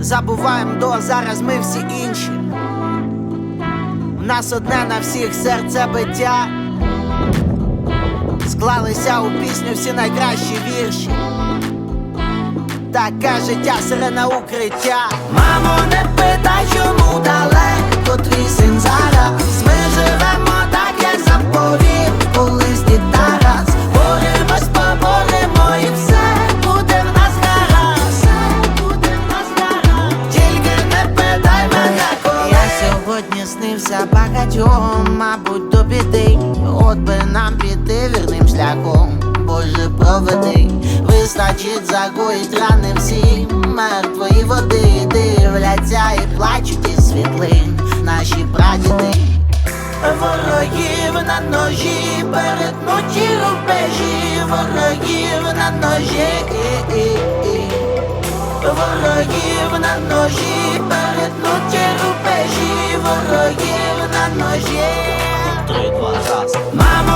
забуваємо до зараз ми всі інші. У нас одне на всіх серце биття, Склалися у пісню всі найкращі вірші. Таке життя сирена укриття. Мамо, не питай, чому далеко снився багатьом, мабуть, до біди. От би нам піти вірним шляхом. Боже, проведи, вистачить загоїть рани всі мертвої води дивляться і плачуть із світлин наші прадіди. Ворогів на ножі, перетнуті рубежі, ворогів на ножі, ворогів на ножі, перетнуті одно є Три, два, раз. Мама